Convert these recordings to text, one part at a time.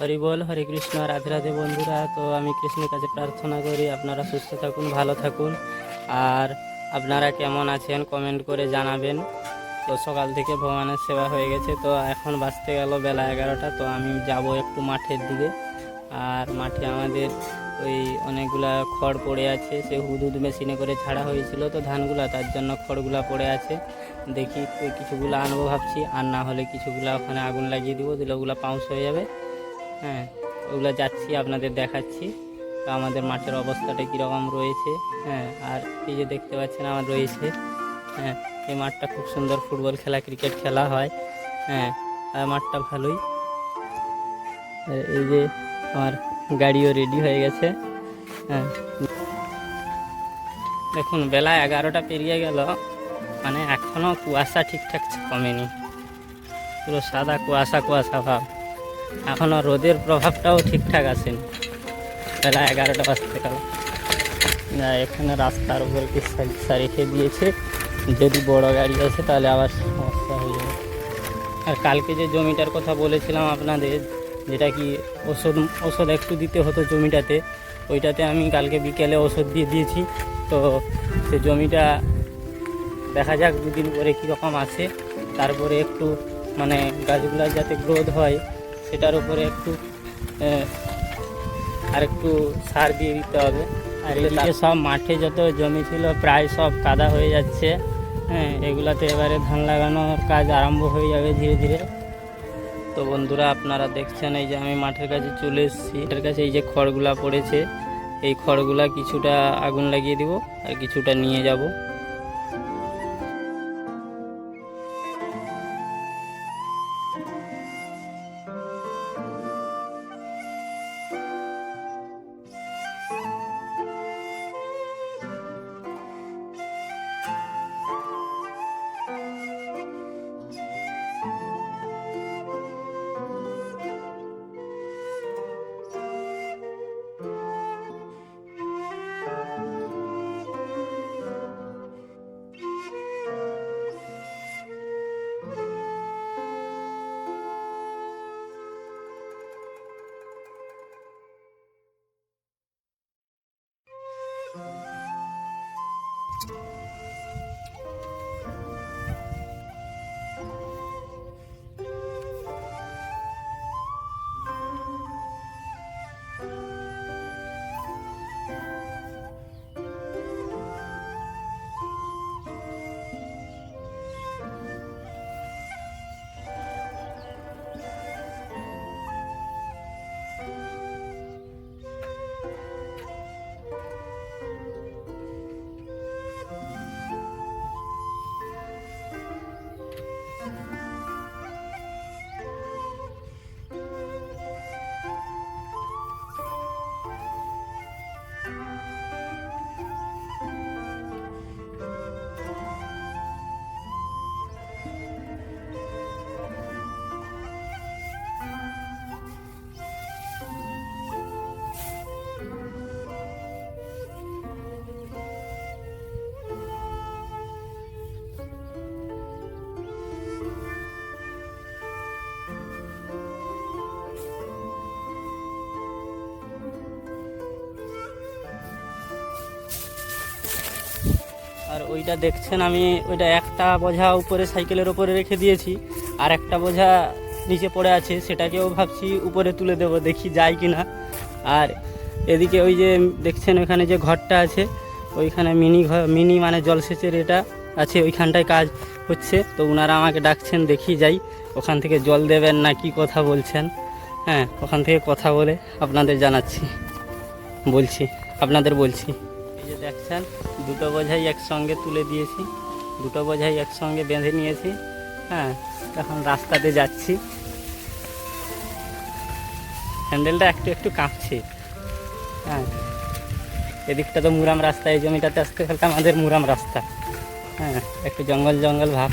হরি বল, হরে কৃষ্ণ, রাধে রাধে বন্ধুরা। তো আমি কৃষ্ণের কাছে প্রার্থনা করি, আপনারা সুস্থ থাকুন, ভালো থাকুন। আর আপনারা কেমন আছেন কমেন্ট করে জানাবেন। তো সকাল থেকে ভগবানের সেবা হয়ে গেছে। তো এখন বাঁচতে গেল বেলা এগারোটা, তো আমি যাব একটু মাঠের দিকে। আর মাঠে আমাদের ওই অনেকগুলা খড় পড়ে আছে। সে হুদুদ মেশিনে করে ছাড়া হয়েছিল, তো ধানগুলা, তার জন্য খড়গুলা পড়ে আছে। দেখি, কিছুগুলো আনব ভাবছি, আর না হলে কিছুগুলা ওখানে আগুন লাগিয়ে দিব, দিলে ওগুলো পাউস হয়ে যাবে। হ্যাঁ ওগুলো যাচ্ছি, আপনাদের দেখাচ্ছি। তো আমাদের মাঠের অবস্থাটা কীরকম রয়েছে হ্যাঁ আর এই যে দেখতে পাচ্ছেন আমার রয়েছে হ্যাঁ এই মাঠটা খুব সুন্দর ফুটবল খেলা, ক্রিকেট খেলা হয় হ্যাঁ আর মাঠটা ভালোই। এই যে আমার গাড়িও রেডি হয়ে গেছে হ্যাঁ। দেখুন, বেলা এগারোটা পেরিয়ে গেল মানে এখনও কুয়াশা ঠিকঠাক কমেনি। পুরো সাদা কুয়াশা কুয়াশা ভাব। এখনও রোদের প্রভাবটাও ঠিকঠাক আসেনি বেলা এগারোটা বাজতে গেল। এখানে রাস্তার উপরে কি সারিসা রেখে দিয়েছে। যদি বড় গাড়ি আসে তাহলে আবার সমস্যা হয়ে যাবে। আর কালকে যে জমিটার কথা বলেছিলাম আপনাদের, যেটা কি ওষুধ ওষুধ একটু দিতে হতো জমিটাতে, ওইটাতে আমি কালকে বিকেলে ওষুধ দিয়ে দিয়েছি। তো সে জমিটা দেখা যাক দুদিন পরে কীরকম আসে। তারপরে একটু মানে গাছগুলো যাতে গ্রোথ হয় সেটার উপরে একটু আর একটু সার দিয়ে দিতে হবে। আর এদিকে সব মাঠে যত জমি ছিল প্রায় সব কাদা হয়ে যাচ্ছে। হ্যাঁ এগুলাতে এবারে ধান লাগানোর কাজ আরম্ভ হয়ে যাবে ধীরে ধীরে। তো বন্ধুরা আপনারা দেখছেন এই যে আমি মাঠের কাছে চলে এসেছি। এটার কাছে এই যে খড়গুলা পড়েছে এই খড়গুলা কিছুটা আগুন লাগিয়ে দিব আর কিছুটা নিয়ে যাব। আর ওইটা দেখছেন আমি, ওইটা একটা বোঝা উপরে সাইকেলের উপরে রেখে দিয়েছি, আর একটা বোঝা নিচে পড়ে আছে, সেটাকেও ভাবছি উপরে তুলে দেবো, দেখি যায় কি না আর এদিকে ওই যে দেখছেন ওইখানে যে ঘরটা আছে, ওইখানে মিনি ঘর মিনি মানে জলসেচের এটা আছে, ওইখানটায় কাজ হচ্ছে, তো ওনারা আমাকে ডাকছেন, দেখি যাই, ওখান থেকে জল দেবেন না কি কথা বলছেন? হ্যাঁ ওখান থেকে কথা বলে আপনাদের জানাচ্ছি, বলছি, আপনাদের বলছি। যে দেখছেন, দুটো বোঝাই একসঙ্গে তুলে দিয়েছি, দুটো বোঝাই একসঙ্গে বেঁধে নিয়েছি হ্যাঁ এখন রাস্তাতে যাচ্ছি। হ্যান্ডেলটা একটু একটু কাঁপছে। হ্যাঁ এদিকটা তো মুরাম রাস্তা, এই জমিটাতে আসতে আমাদের মুরাম রাস্তা। হ্যাঁ একটু জঙ্গল জঙ্গল ভাব।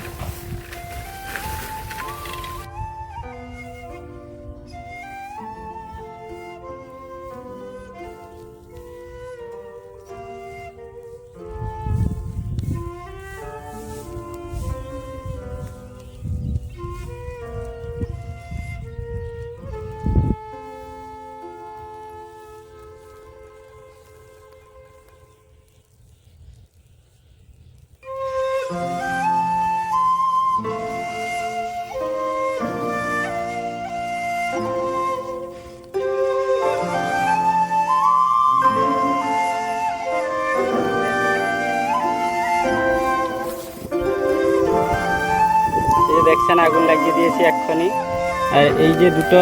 দেখছেন, আগুন লাগিয়ে দিয়েছি এক্ষুনি। আর এই যে দুটো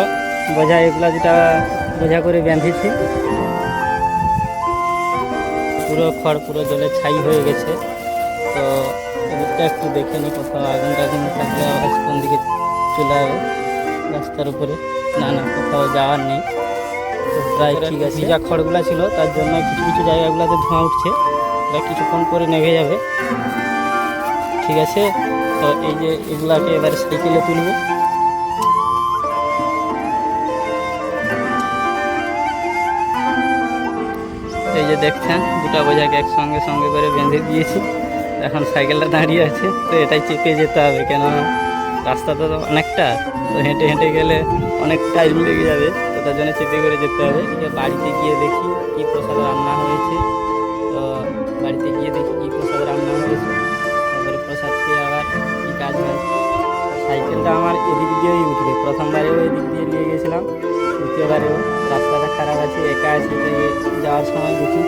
বোঝা, এগুলা যেটা বোঝা করে বেঁধেছি। পুরো খড় পুরো জলে ছাই হয়ে গেছে। তো এদিকটা একটু দেখে নিই কোথাও আগুন টাগুন থাকলে আওয়াজ কোন দিকে চলে যাবে রাস্তার উপরে। না না কোথাও যাওয়ার নেই। প্রায় ঠিক আছে। যা খড়গুলা ছিল তার জন্য কিছু কিছু জায়গাগুলোতে ধোঁয়া উঠছে। এটা কিছুক্ষণ পরে নেভে যাবে। ঠিক আছে? তো এই যে এগুলাকে এবার সাইকেলে তুলবো। এই যে দেখছেন দুটা বোঝাকে একসঙ্গে সঙ্গে করে বেঁধে দিয়েছি। এখন সাইকেলটা দাঁড়িয়ে আছে, তো এটাই চেপে যেতে হবে কেন রাস্তাটা তো অনেকটা, তো হেঁটে হেঁটে গেলে অনেক টাইম লেগে যাবে, তো তার জন্য চেপে করে যেতে হবে। বাড়িতে গিয়ে দেখি কী প্রসাদ রান্না হয়েছে। তো বাড়িতে গিয়ে দেখি কী প্রসাদ রান্না হয়েছে। তারপরে প্রসাদ খেয়ে আবার কী কাজ হয়। সাইকেলটা আমার এদিক দিয়েই উঠবে। প্রথমবারেও এদিক দিয়ে নিয়ে গেছিলাম, দ্বিতীয়বারেও রাস্তাটা খারাপ আছে, একা আছে যাওয়ার সময় দেখি।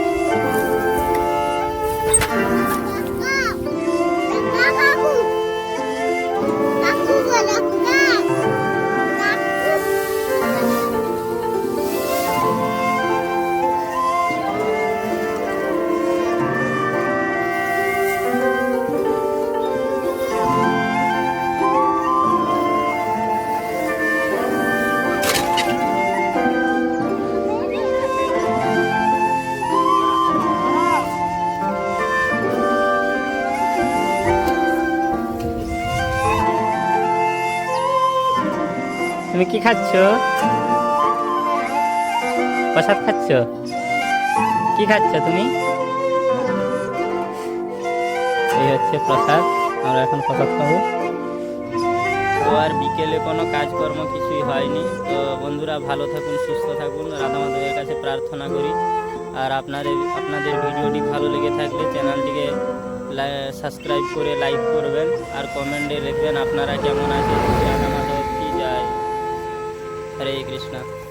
তুমি কি খাচ্ছ? প্রসাদ খাচ্ছ? কি খাচ্ছ তুমি? এই হচ্ছে প্রসাদ, আমরা এখন প্রসাদ খাব। তো আর বিকেলে কোনো কাজকর্ম কিছুই হয়নি। তো বন্ধুরা ভালো থাকুন, সুস্থ থাকুন। রাধা মাধবের কাছে প্রার্থনা করি। আর আপনাদের আপনাদের ভিডিওটি ভালো লেগে থাকলে চ্যানেলটিকে সাবস্ক্রাইব করে লাইক করবেন। আর কমেন্টে লিখবেন আপনারা কেমন আছেন। রাধা মাধব কি যায় হরে কৃষ্ণ